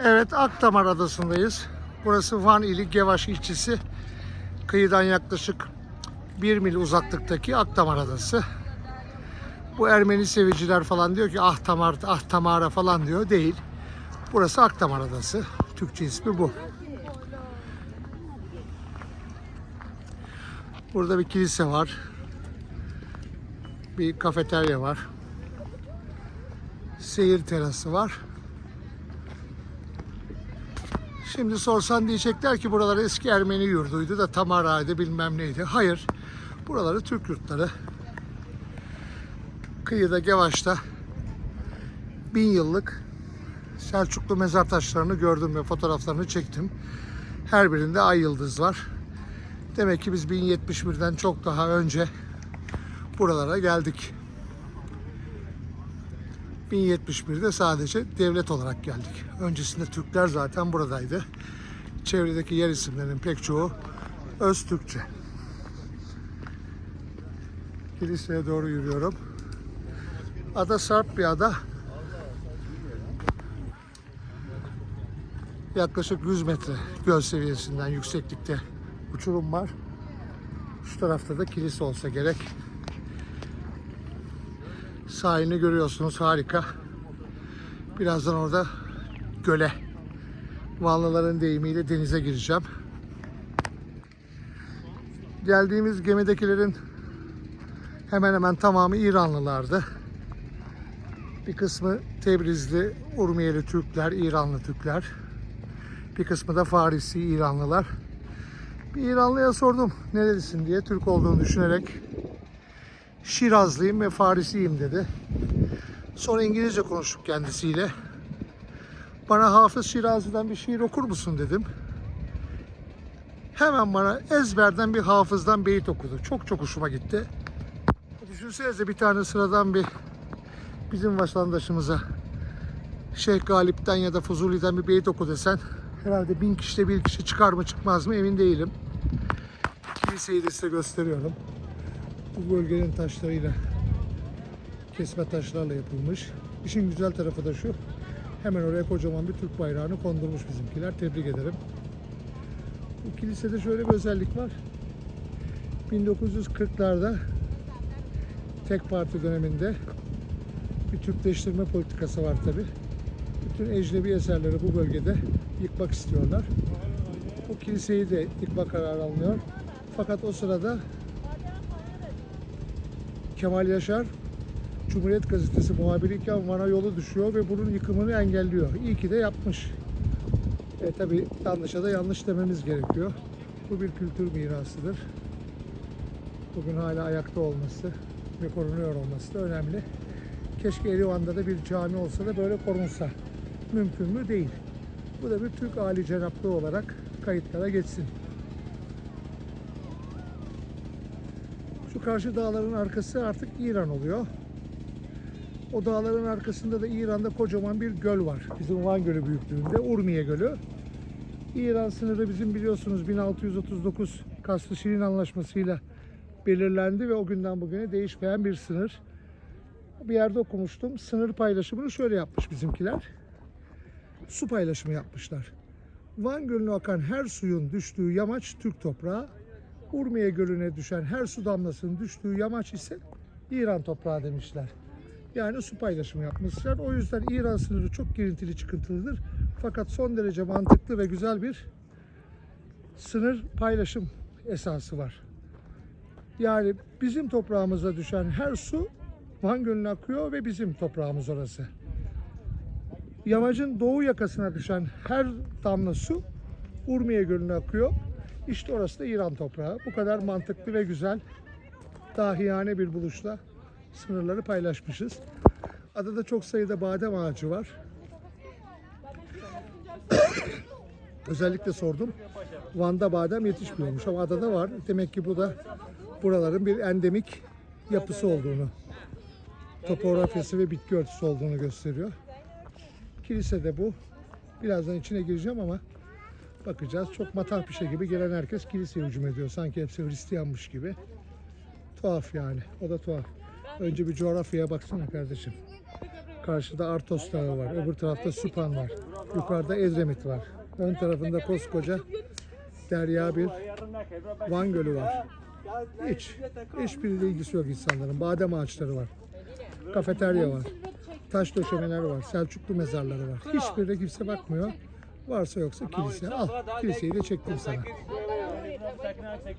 Evet Akdamar Adası'ndayız. Burası Van ili Gevaş ilçesi. Kıyıdan yaklaşık 1 mil uzaklıktaki Akdamar Adası. Bu Ermeni seviciler falan diyor ki ah Tamar, ah Tamara falan diyor. Değil. Burası Akdamar Adası. Türkçe ismi bu. Burada bir kilise var. Bir kafeterya var. Seyir terası var. Şimdi sorsan diyecekler ki buralar eski Ermeni yurduydu da Tamara'ydı bilmem neydi. Hayır. Buraları Türk yurtları. Kıyıda Gevaş'ta bin yıllık Selçuklu mezar taşlarını gördüm ve fotoğraflarını çektim. Her birinde ay yıldız var. Demek ki biz 1071'den çok daha önce buralara geldik. 1071'de sadece devlet olarak geldik. Öncesinde Türkler zaten buradaydı. Çevredeki yer isimlerinin pek çoğu öz Türkçe. Kiliseye doğru yürüyorum. Ada sarp bir ada. Yaklaşık 100 metre göl seviyesinden yükseklikte uçurum var. Şu tarafta da kilise olsa gerek. Sahilini görüyorsunuz harika. Birazdan orada göle, Vanlıların deyimiyle denize gireceğim. Geldiğimiz gemidekilerin hemen hemen tamamı İranlılardı. Bir kısmı Tebrizli, Urmiyeli Türkler, İranlı Türkler. Bir kısmı da Farisi İranlılar. Bir İranlıya sordum nerelisin diye Türk olduğunu düşünerek Şirazlıyım ve Farisiyim dedi. Sonra İngilizce konuştuk kendisiyle. Bana Hafız Şirazi'den bir şiir okur musun dedim. Hemen bana ezberden bir hafızdan beyit okudu. Çok çok hoşuma gitti. Düşünsenize bir tane sıradan bir bizim vatandaşımıza Şeyh Galip'ten ya da Fuzuli'den bir beyit oku desen herhalde bin kişide bir kişi çıkar mı çıkmaz mı emin değilim. Kiliseyi de size gösteriyorum. Bu bölgenin taşlarıyla kesme taşlarla yapılmış. İşin güzel tarafı da şu. Hemen oraya kocaman bir Türk bayrağını kondurmuş bizimkiler. Tebrik ederim. Bu kilisede şöyle bir özellik var. 1940'larda tek parti döneminde bir Türkleştirme politikası var tabi. Bütün ecnebi eserleri bu bölgede yıkmak istiyorlar. Bu kiliseyi de yıkma kararı alınıyor. Fakat o sırada Kemal Yaşar Cumhuriyet Gazetesi muhabiriyken Van'a yolu düşüyor ve bunun yıkımını engelliyor. İyi ki de yapmış. E tabi yanlışa da yanlış dememiz gerekiyor. Bu bir kültür mirasıdır. Bugün hala ayakta olması ve korunuyor olması da önemli. Keşke Erivan'da da bir cami olsa da böyle korunsa. Mümkün mü? Değil. Bu da bir Türk âli cenaplığı olarak kayıtlara geçsin. Şu karşı dağların arkası artık İran oluyor. O dağların arkasında da İran'da kocaman bir göl var. Bizim Van Gölü büyüklüğünde. Urmiye Gölü. İran sınırı bizim biliyorsunuz 1639 Kaslı Şirin Anlaşması'yla belirlendi ve o günden bugüne değişmeyen bir sınır. Bir yerde okumuştum. Sınır paylaşımını şöyle yapmış bizimkiler. Su paylaşımı yapmışlar. Van Gölü'ne akan her suyun düştüğü yamaç Türk toprağı. Urmiye Gölü'ne düşen her su damlasının düştüğü yamaç ise İran toprağı demişler. Yani su paylaşımı yapmışlar. O yüzden İran sınırı çok girintili çıkıntılıdır. Fakat son derece mantıklı ve güzel bir sınır paylaşım esası var. Yani bizim toprağımıza düşen her su Van Gölü'ne akıyor ve bizim toprağımız orası. Yamacın doğu yakasına düşen her damla su Urmiye Gölü'ne akıyor. İşte orası da İran toprağı. Bu kadar mantıklı ve güzel, dahiyane bir buluşla sınırları paylaşmışız. Adada çok sayıda badem ağacı var. Özellikle sordum. Van'da badem yetişmiyormuş ama adada var. Demek ki bu da buraların bir endemik yapısı olduğunu, topografyası ve bitki örtüsü olduğunu gösteriyor. Kilise de bu. Birazdan içine gireceğim ama bakacağız. Çok matah bir şey gibi gelen herkes kiliseye hücum ediyor. Sanki hepsi Hristiyanmış gibi. Tuhaf yani. O da tuhaf. Önce bir coğrafyaya baksana kardeşim. Karşıda Artos Dağı var. Öbür tarafta Süphan var. Yukarıda Edremit var. Ön tarafında koskoca derya bir Van Gölü var. Hiç, hiçbiriyle ilgisi yok insanların. Badem ağaçları var. Kafeterya var. Taş döşemeler var. Selçuklu mezarları var. Hiçbirine kimse bakmıyor. Varsa yoksa kilise. Al, kiliseyi de çektim sana.